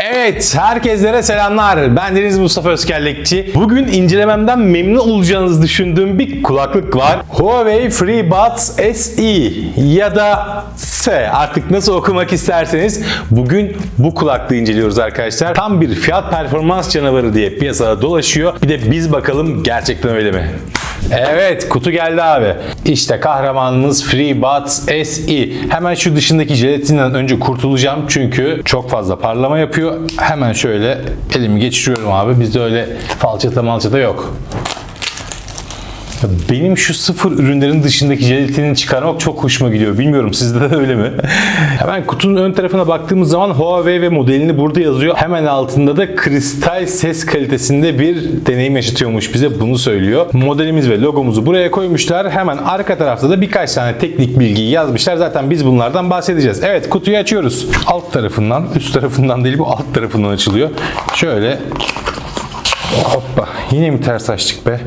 Evet, herkeslere selamlar. Ben Deniz Mustafa Özkerlekçi. Bugün incelememden memnun olacağınızı düşündüğüm bir kulaklık var. Huawei FreeBuds SE ya da S artık nasıl okumak isterseniz bugün bu kulaklığı inceliyoruz arkadaşlar. Tam bir fiyat performans canavarı diye piyasada dolaşıyor. Bir de biz bakalım gerçekten öyle mi? Evet kutu geldi abi. İşte kahramanımız FreeBuds SE. Hemen şu dışındaki jelatinden önce kurtulacağım çünkü çok fazla parlama yapıyor. Hemen şöyle elimi geçiriyorum abi. Bizde öyle falçata malçata yok. Benim şu sıfır ürünlerin dışındaki jelatini çıkarmak çok hoşuma gidiyor. Bilmiyorum sizde de öyle mi? Hemen kutunun ön tarafına baktığımız zaman Huawei ve modelini burada yazıyor. Hemen altında da kristal ses kalitesinde bir deneyim yaşatıyormuş bize bunu söylüyor. Modelimiz ve logomuzu buraya koymuşlar. Hemen arka tarafta da birkaç tane teknik bilgiyi yazmışlar. Zaten biz bunlardan bahsedeceğiz. Evet kutuyu açıyoruz. Alt tarafından, üst tarafından değil bu alt tarafından açılıyor. Şöyle Hoppa. Yine mi ters açtık be?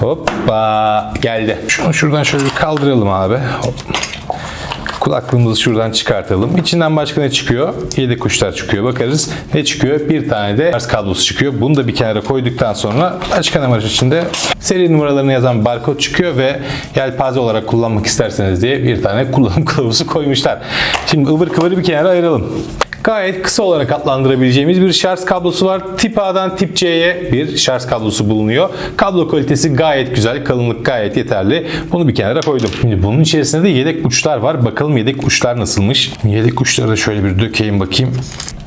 Hoppa. Geldi. Şunu şuradan şöyle bir kaldıralım abi. Hop. Kulaklığımızı şuradan çıkartalım. İçinden başka ne çıkıyor? Yedek kuşlar çıkıyor. Bakarız. Ne çıkıyor? Bir tane de ters kablosu çıkıyor. Bunu da bir kenara koyduktan sonra açık ana marş içinde seri numaralarını yazan barkod çıkıyor ve yelpaze olarak kullanmak isterseniz diye bir tane kullanım kılavuzu koymuşlar. Şimdi ıvır kıvırı bir kenara ayıralım. Gayet kısa olarak adlandırabileceğimiz bir şarj kablosu var. Tip A'dan tip C'ye bir şarj kablosu bulunuyor. Kablo kalitesi gayet güzel, kalınlık gayet yeterli. Bunu bir kenara koydum. Şimdi bunun içerisinde de yedek uçlar var. Bakalım yedek uçlar nasılmış? Yedek uçları da şöyle bir dökeyim bakayım.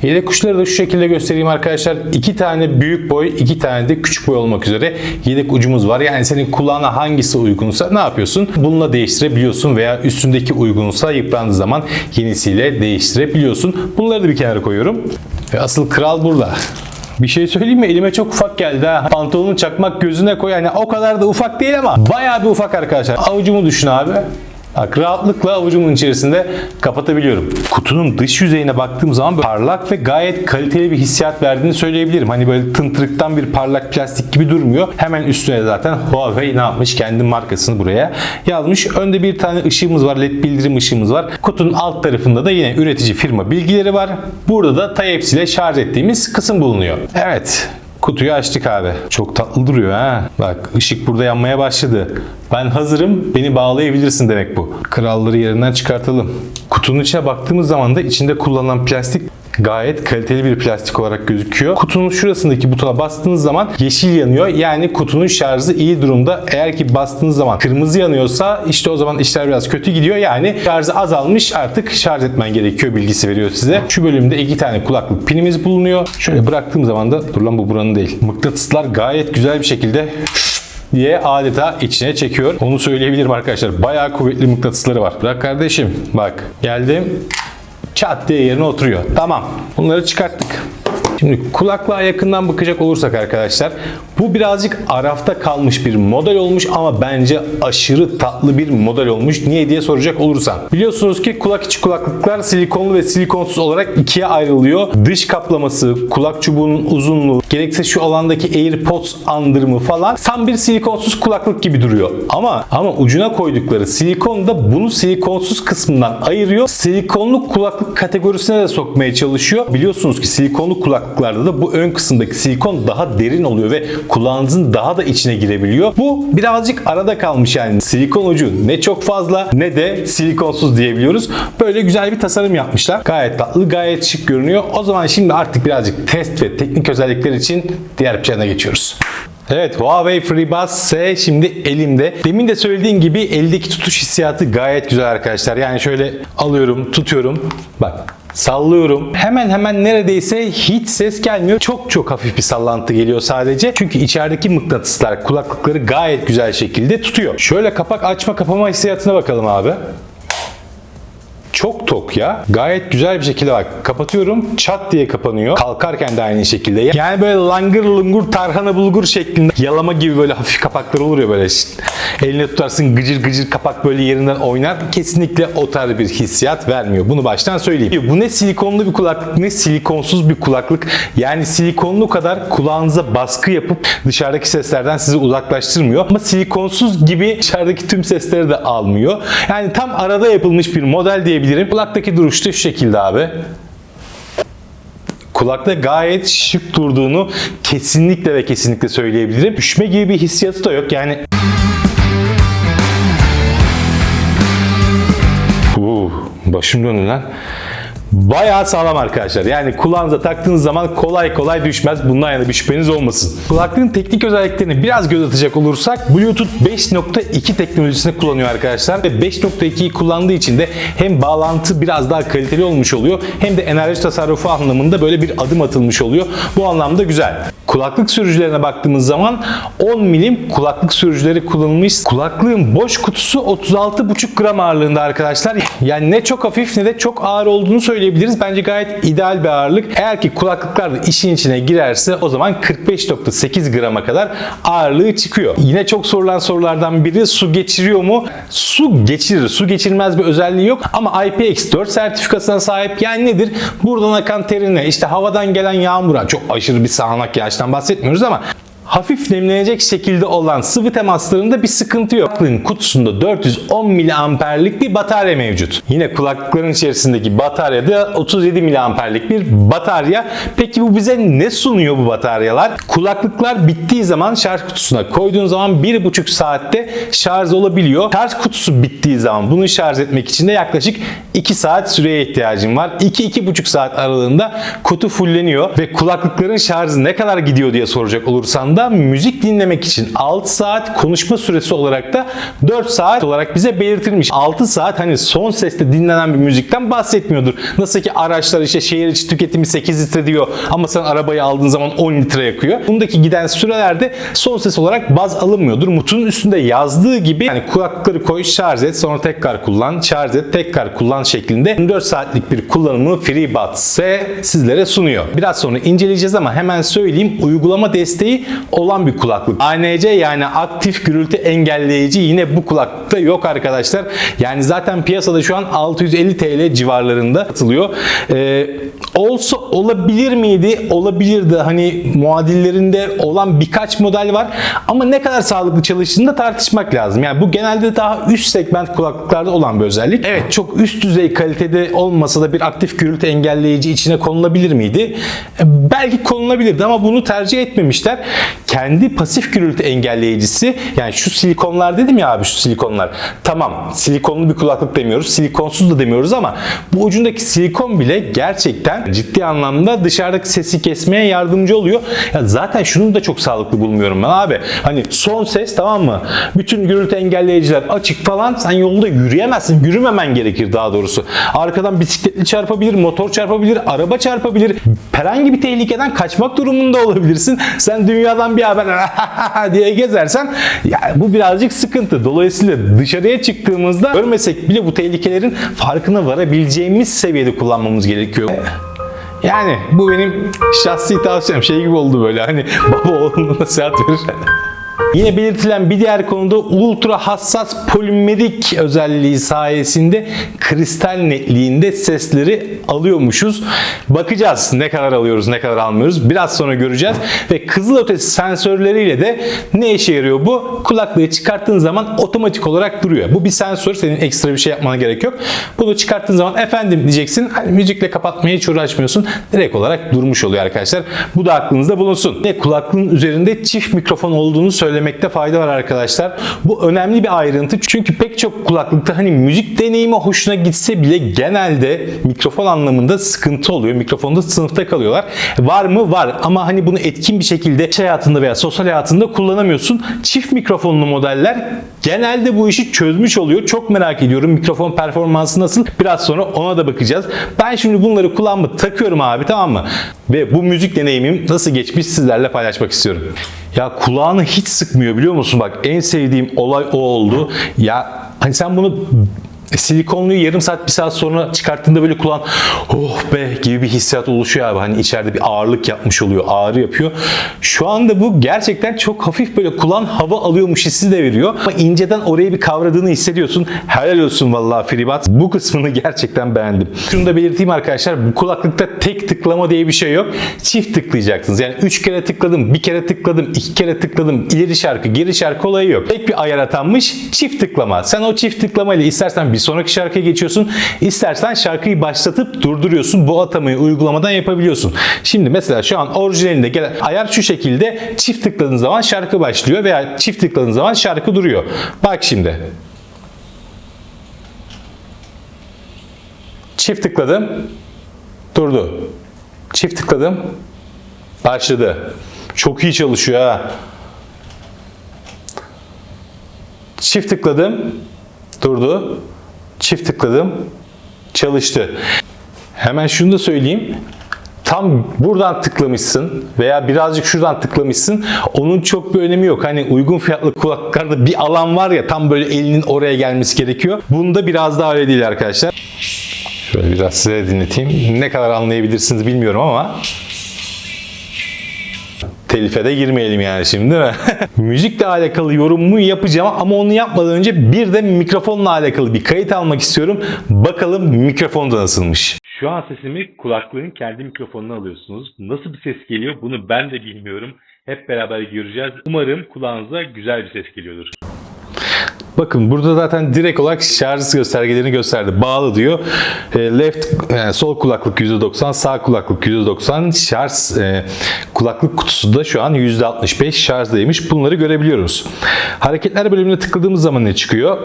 Yedek uçları da şu şekilde göstereyim arkadaşlar. İki tane büyük boy, iki tane de küçük boy olmak üzere yedek ucumuz var. Yani senin kulağına hangisi uygunsa ne yapıyorsun? Bununla değiştirebiliyorsun veya üstündeki uygunsa yıprandığı zaman yenisiyle değiştirebiliyorsun. Bunları da bir kenara koyuyorum. Ve asıl kral burada. Bir şey söyleyeyim mi? Elime çok ufak geldi ha. Pantolonu çakmak gözüne koy. Yani o kadar da ufak değil ama bayağı bir ufak arkadaşlar. Avucumu düşün abi. Bak rahatlıkla avucumun içerisinde kapatabiliyorum. Kutunun dış yüzeyine baktığım zaman parlak ve gayet kaliteli bir hissiyat verdiğini söyleyebilirim. Hani böyle tıntırıktan bir parlak plastik gibi durmuyor. Hemen üstüne zaten Huawei ne yapmış? Kendi markasını buraya yazmış. Önde bir tane ışığımız var. LED bildirim ışığımız var. Kutunun alt tarafında da yine üretici firma bilgileri var. Burada da Type-C ile şarj ettiğimiz kısım bulunuyor. Evet. Kutuyu açtık abi. Çok tatlı duruyor ha. Bak ışık burada yanmaya başladı. Ben hazırım. Beni bağlayabilirsin demek bu. Kralları yerinden çıkartalım. Kutunun içine baktığımız zaman da içinde kullanılan plastik gayet kaliteli bir plastik olarak gözüküyor. Kutunun şurasındaki butona bastığınız zaman yeşil yanıyor. Yani kutunun şarjı iyi durumda. Eğer ki bastığınız zaman kırmızı yanıyorsa işte o zaman işler biraz kötü gidiyor. Yani şarjı azalmış artık şarj etmen gerekiyor bilgisi veriyor size. Şu bölümde iki tane kulaklık pinimiz bulunuyor. Şöyle bıraktığım zaman da dur lan bu buranın değil. Mıknatıslar gayet güzel bir şekilde diye adeta içine çekiyor. Onu söyleyebilirim arkadaşlar. Bayağı kuvvetli mıknatısları var. Bırak kardeşim. Bak geldim. Çat diye yerine oturuyor. Tamam. Bunları çıkarttık. Şimdi kulaklığa yakından bakacak olursak arkadaşlar bu birazcık arafta kalmış bir model olmuş ama bence aşırı tatlı bir model olmuş. Niye diye soracak olursan. Biliyorsunuz ki kulak içi kulaklıklar silikonlu ve silikonsuz olarak ikiye ayrılıyor. Dış kaplaması, kulak çubuğunun uzunluğu, gerekse şu alandaki AirPods andırımı falan tam bir silikonsuz kulaklık gibi duruyor. Ama ama ucuna koydukları silikon da bunu silikonsuz kısmından ayırıyor. Silikonlu kulaklık kategorisine de sokmaya çalışıyor. Biliyorsunuz ki silikonlu kulaklıklarda da bu ön kısımdaki silikon daha derin oluyor ve kulağınızın daha da içine girebiliyor. Bu birazcık arada kalmış yani. Silikon ucu ne çok fazla ne de silikonsuz diyebiliyoruz. Böyle güzel bir tasarım yapmışlar. Gayet tatlı, gayet şık görünüyor. O zaman şimdi artık birazcık test ve teknik özellikler için diğer plana geçiyoruz. Evet Huawei FreeBuds S şimdi elimde. Demin de söylediğim gibi eldeki tutuş hissiyatı gayet güzel arkadaşlar. Yani şöyle alıyorum, tutuyorum. Bak sallıyorum. Hemen hemen neredeyse hiç ses gelmiyor. Çok çok hafif bir sallantı geliyor sadece. Çünkü içerideki mıknatıslar kulaklıkları gayet güzel şekilde tutuyor. Şöyle kapak açma kapama hissiyatına bakalım abi. Çok tok ya. Gayet güzel bir şekilde bak. Kapatıyorum. Çat diye kapanıyor. Kalkarken de aynı şekilde. Yani böyle langır lungur tarhana bulgur şeklinde yalama gibi böyle hafif kapaklar olur ya böyle. Eline tutarsın gıcır gıcır kapak böyle yerinden oynar. Kesinlikle o tarz bir hissiyat vermiyor. Bunu baştan söyleyeyim. Bu ne silikonlu bir kulaklık ne silikonsuz bir kulaklık. Yani silikonlu kadar kulağınıza baskı yapıp dışarıdaki seslerden sizi uzaklaştırmıyor. Ama silikonsuz gibi dışarıdaki tüm sesleri de almıyor. Yani tam arada yapılmış bir model diyebilirim. Kulaktaki duruş da şu şekilde abi. kulakta gayet şık durduğunu kesinlikle ve kesinlikle söyleyebilirim. Düşme gibi bir hissiyatı da yok. Yani Uh, başım döndü lan. Bayağı sağlam arkadaşlar. Yani kulağınıza taktığınız zaman kolay kolay düşmez. Bundan yana bir şüpheniz olmasın. Kulaklığın teknik özelliklerini biraz göz atacak olursak Bluetooth 5.2 teknolojisini kullanıyor arkadaşlar. Ve 5.2'yi kullandığı için de hem bağlantı biraz daha kaliteli olmuş oluyor hem de enerji tasarrufu anlamında böyle bir adım atılmış oluyor. Bu anlamda güzel. Kulaklık sürücülerine baktığımız zaman 10 milim kulaklık sürücüleri kullanılmış. Kulaklığın boş kutusu 36,5 gram ağırlığında arkadaşlar. Yani ne çok hafif ne de çok ağır olduğunu söyleyebiliriz. Bence gayet ideal bir ağırlık. Eğer ki kulaklıklar da işin içine girerse o zaman 45.8 grama kadar ağırlığı çıkıyor. Yine çok sorulan sorulardan biri su geçiriyor mu? Su geçirir. Su geçirmez bir özelliği yok ama IPX4 sertifikasına sahip. Yani nedir? Buradan akan terine, işte havadan gelen yağmura, çok aşırı bir sağanak yağıştan bahsetmiyoruz ama hafif nemlenecek şekilde olan sıvı temaslarında bir sıkıntı yok. Kulaklığın kutusunda 410 miliamperlik bir batarya mevcut. Yine kulaklıkların içerisindeki batarya da 37 miliamperlik bir batarya. Peki bu bize ne sunuyor bu bataryalar? Kulaklıklar bittiği zaman şarj kutusuna koyduğun zaman 1,5 saatte şarj olabiliyor. Şarj kutusu bittiği zaman bunu şarj etmek için de yaklaşık 2 saat süreye ihtiyacın var. 2-2,5 saat aralığında kutu fulleniyor ve kulaklıkların şarjı ne kadar gidiyor diye soracak olursan da müzik dinlemek için 6 saat konuşma süresi olarak da 4 saat olarak bize belirtilmiş. 6 saat hani son sesle dinlenen bir müzikten bahsetmiyordur. Nasıl ki araçlar işte şehir içi tüketimi 8 litre diyor ama sen arabayı aldığın zaman 10 litre yakıyor. Bundaki giden sürelerde son ses olarak baz alınmıyordur. Mutun üstünde yazdığı gibi yani kulaklıkları koy şarj et sonra tekrar kullan şarj et tekrar kullan şeklinde 24 saatlik bir kullanımı FreeBuds sizlere sunuyor. Biraz sonra inceleyeceğiz ama hemen söyleyeyim uygulama desteği olan bir kulaklık. ANC yani aktif gürültü engelleyici yine bu kulaklıkta yok arkadaşlar. Yani zaten piyasada şu an 650 TL civarlarında satılıyor. Ee, olsa olabilir miydi? Olabilirdi. Hani muadillerinde olan birkaç model var. Ama ne kadar sağlıklı çalıştığını da tartışmak lazım. Yani bu genelde daha üst segment kulaklıklarda olan bir özellik. Evet çok üst düzey kalitede olmasa da bir aktif gürültü engelleyici içine konulabilir miydi? Belki konulabilirdi ama bunu tercih etmemişler. Kendi pasif gürültü engelleyicisi yani şu silikonlar dedim ya abi şu silikonlar. Tamam silikonlu bir kulaklık demiyoruz. Silikonsuz da demiyoruz ama bu ucundaki silikon bile gerçekten ciddi anlamda dışarıdaki sesi kesmeye yardımcı oluyor. Ya zaten şunu da çok sağlıklı bulmuyorum ben abi. Hani son ses tamam mı? Bütün gürültü engelleyiciler açık falan sen yolda yürüyemezsin. Yürümemen gerekir daha doğrusu. Arkadan bisikletli çarpabilir, motor çarpabilir, araba çarpabilir. Herhangi bir tehlikeden kaçmak durumunda olabilirsin. Sen dünyadan bir haber diye gezersen ya bu birazcık sıkıntı. Dolayısıyla dışarıya çıktığımızda görmesek bile bu tehlikelerin farkına varabileceğimiz seviyede kullanmamız gerekiyor. Yani bu benim şahsi tavsiyem. Şey gibi oldu böyle hani baba oğluna nasihat verir. Yine belirtilen bir diğer konuda ultra hassas polimerik özelliği sayesinde kristal netliğinde sesleri alıyormuşuz. Bakacağız ne kadar alıyoruz ne kadar almıyoruz. Biraz sonra göreceğiz. Ve kızılötesi sensörleriyle de ne işe yarıyor bu? Kulaklığı çıkarttığın zaman otomatik olarak duruyor. Bu bir sensör. Senin ekstra bir şey yapmana gerek yok. Bunu çıkarttığın zaman efendim diyeceksin. Hani müzikle kapatmaya hiç uğraşmıyorsun. Direkt olarak durmuş oluyor arkadaşlar. Bu da aklınızda bulunsun. Ve kulaklığın üzerinde çift mikrofon olduğunu söylemekte fayda var arkadaşlar. Bu önemli bir ayrıntı. Çünkü pek çok kulaklıkta hani müzik deneyimi hoşuna gitse bile genelde mikrofon anlamında sıkıntı oluyor. Mikrofonda sınıfta kalıyorlar. Var mı? Var. Ama hani bunu etkin bir şekilde iş hayatında veya sosyal hayatında kullanamıyorsun. Çift mikrofonlu modeller genelde bu işi çözmüş oluyor. Çok merak ediyorum. Mikrofon performansı nasıl? Biraz sonra ona da bakacağız. Ben şimdi bunları kulağıma takıyorum abi tamam mı? Ve bu müzik deneyimim nasıl geçmiş sizlerle paylaşmak istiyorum. Ya kulağını hiç sıkmıyor biliyor musun? Bak en sevdiğim olay o oldu. Ya hani sen bunu silikonluyu yarım saat bir saat sonra çıkarttığında böyle kulağın oh be gibi bir hissiyat oluşuyor abi. Hani içeride bir ağırlık yapmış oluyor. Ağrı yapıyor. Şu anda bu gerçekten çok hafif böyle kulağın hava alıyormuş hissi de veriyor. Ama inceden orayı bir kavradığını hissediyorsun. Helal olsun vallahi FreeBuds. Bu kısmını gerçekten beğendim. Şunu da belirteyim arkadaşlar. Bu kulaklıkta tek tıklama diye bir şey yok. Çift tıklayacaksınız. Yani 3 kere tıkladım, bir kere tıkladım, iki kere tıkladım. ileri şarkı, geri şarkı olayı yok. Tek bir ayar atanmış çift tıklama. Sen o çift tıklamayla istersen bir bir sonraki şarkıya geçiyorsun. İstersen şarkıyı başlatıp durduruyorsun. Bu atamayı uygulamadan yapabiliyorsun. Şimdi mesela şu an orijinalinde gelen ayar şu şekilde çift tıkladığın zaman şarkı başlıyor veya çift tıkladığın zaman şarkı duruyor. Bak şimdi. Çift tıkladım. Durdu. Çift tıkladım. Başladı. Çok iyi çalışıyor ha. Çift tıkladım. Durdu. Çift tıkladım. Çalıştı. Hemen şunu da söyleyeyim. Tam buradan tıklamışsın veya birazcık şuradan tıklamışsın. Onun çok bir önemi yok. Hani uygun fiyatlı kulaklıklarda bir alan var ya tam böyle elinin oraya gelmesi gerekiyor. Bunda biraz daha öyle değil arkadaşlar. Şöyle biraz size dinleteyim. Ne kadar anlayabilirsiniz bilmiyorum ama telife de girmeyelim yani şimdi değil mi? Müzikle alakalı yorumumu yapacağım ama onu yapmadan önce bir de mikrofonla alakalı bir kayıt almak istiyorum. Bakalım mikrofon da nasılmış. Şu an sesimi kulaklığın kendi mikrofonuna alıyorsunuz. Nasıl bir ses geliyor bunu ben de bilmiyorum. Hep beraber göreceğiz. Umarım kulağınıza güzel bir ses geliyordur. Bakın burada zaten direkt olarak şarj göstergelerini gösterdi. Bağlı diyor. E, left yani sol kulaklık %90, sağ kulaklık %90. Şarj e, kulaklık kutusu da şu an %65 şarjdaymış. Bunları görebiliyoruz. Hareketler bölümüne tıkladığımız zaman ne çıkıyor?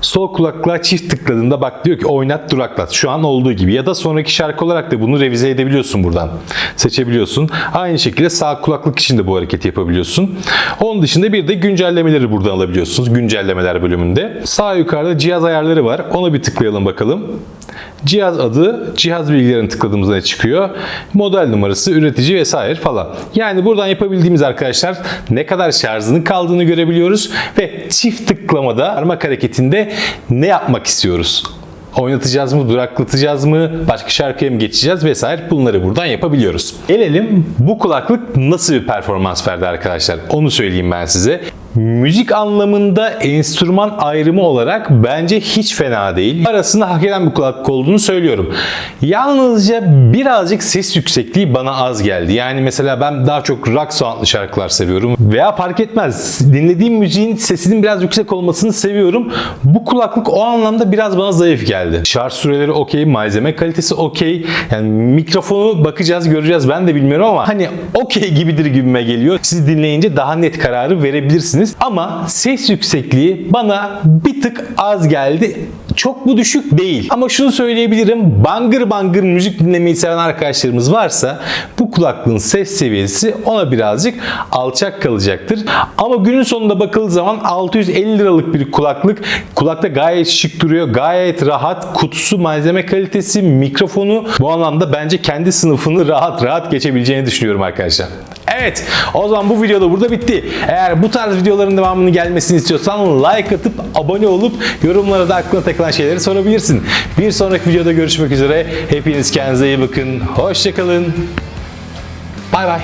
Sol kulaklığa çift tıkladığında bak diyor ki oynat duraklat. Şu an olduğu gibi ya da sonraki şarkı olarak da bunu revize edebiliyorsun buradan. Seçebiliyorsun. Aynı şekilde sağ kulaklık için de bu hareketi yapabiliyorsun. Onun dışında bir de güncellemeleri buradan alabiliyorsunuz. Güncellemeler bölümünde. Sağ yukarıda cihaz ayarları var. Ona bir tıklayalım bakalım. Cihaz adı, cihaz bilgilerini tıkladığımızda ne çıkıyor? Model numarası, üretici vesaire falan. Yani buradan yapabildiğimiz arkadaşlar ne kadar şarjının kaldığını görebiliyoruz ve çift tıklamada parmak hareketinde ne yapmak istiyoruz? Oynatacağız mı, duraklatacağız mı, başka şarkıya mı geçeceğiz vesaire bunları buradan yapabiliyoruz. Gelelim bu kulaklık nasıl bir performans verdi arkadaşlar onu söyleyeyim ben size. Müzik anlamında enstrüman ayrımı olarak bence hiç fena değil. Arasında hak eden bir kulaklık olduğunu söylüyorum. Yalnızca birazcık ses yüksekliği bana az geldi. Yani mesela ben daha çok rock soundlı şarkılar seviyorum. Veya fark etmez. Dinlediğim müziğin sesinin biraz yüksek olmasını seviyorum. Bu kulaklık o anlamda biraz bana zayıf geldi. Şarj süreleri okey, malzeme kalitesi okey. Yani mikrofonu bakacağız, göreceğiz. Ben de bilmiyorum ama hani okey gibidir gibime geliyor. Siz dinleyince daha net kararı verebilirsiniz. Ama ses yüksekliği bana bir tık az geldi. Çok bu düşük değil. Ama şunu söyleyebilirim. Bangır bangır müzik dinlemeyi seven arkadaşlarımız varsa bu kulaklığın ses seviyesi ona birazcık alçak kalacaktır. Ama günün sonunda bakıldığı zaman 650 liralık bir kulaklık. Kulakta gayet şık duruyor. Gayet rahat. Kutusu, malzeme kalitesi, mikrofonu bu anlamda bence kendi sınıfını rahat rahat geçebileceğini düşünüyorum arkadaşlar. Evet o zaman bu video da burada bitti. Eğer bu tarz videoların devamını gelmesini istiyorsan like atıp abone olup yorumlara da aklına takılan şeyleri sorabilirsin. Bir sonraki videoda görüşmek üzere. Hepiniz kendinize iyi bakın. Hoşçakalın. Bay bay.